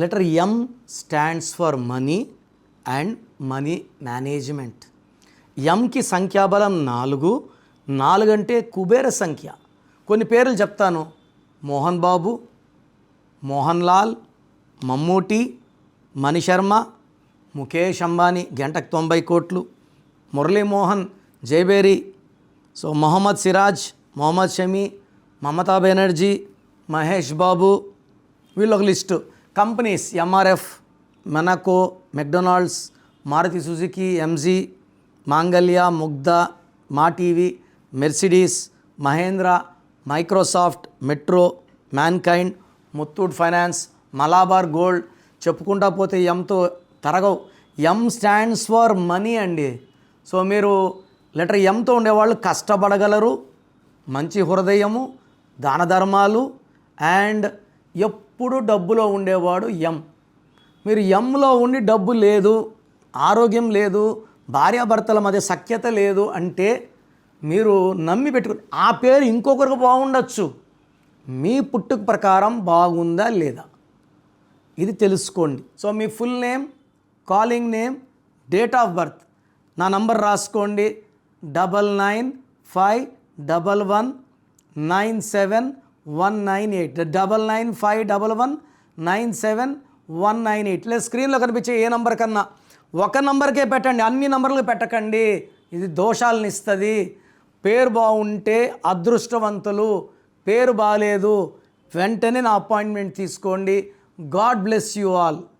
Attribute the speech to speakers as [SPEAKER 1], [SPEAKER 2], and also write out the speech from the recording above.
[SPEAKER 1] Letter M stands for money and money management ఎంకి సంఖ్యాబలం నాలుగు నాలుగంటే కుబేర సంఖ్య. కొన్ని పేర్లు చెప్తాను. మోహన్ బాబు మోహన్ లాల్ మమ్మూటి మణిశర్మ ముఖేష్ అంబానీ గంటకు తొంభై కోట్లు. మురళీమోహన్ జైబేరి సో మొహమ్మద్ సిరాజ్ మొహమ్మద్ షమీ మమతా బెనర్జీ మహేష్ బాబు. వీళ్ళొక list. Companies MRF మెనకో McDonald's Maruti Suzuki MG Mangalya Mugdha Maa TV Mercedes Mahindra Microsoft Metro Mankind Muthoot finance Malabar gold చెప్పుకుంటా పోతే ఎంతో తరగవు. ఎం స్టాండ్స్ ఫర్ మనీ అండి. సో మీరు లెటర్ ఎంతో ఉండేవాళ్ళు కష్టపడగలరు. మంచి హృదయము దాన ధర్మాలు అండ్ ఎప్పుడు డబ్బులో ఉండేవాడు ఎం. మీరు ఎంలో ఉండి డబ్బు లేదు ఆరోగ్యం లేదు భార్యాభర్తల మధ్య సఖ్యత లేదు అంటే మీరు నమ్మి పెట్టుకుని ఆ పేరు ఇంకొకరికి బాగుండొచ్చు. మీ పుట్టుక ప్రకారం బాగుందా లేదా? ఇది తెలుసుకోండి. So me full name calling name date of birth. నా నంబర్ రాసుకోండి. Double nine five double one nine seven one nine eight double nine five double one nine seven one nine eight లేదు స్క్రీన్లో కనిపించే ఏ నంబర్ కన్నా ఒక నంబర్కే పెట్టండి అన్ని నంబర్లకు పెట్టకండి. ఇది దోషాలను ఇస్తుంది. పేరు బాగుంటే అదృష్టవంతులు పేరు బాగాలేదు వెంటనే నా అపాయింట్మెంట్ తీసుకోండి. God bless you all.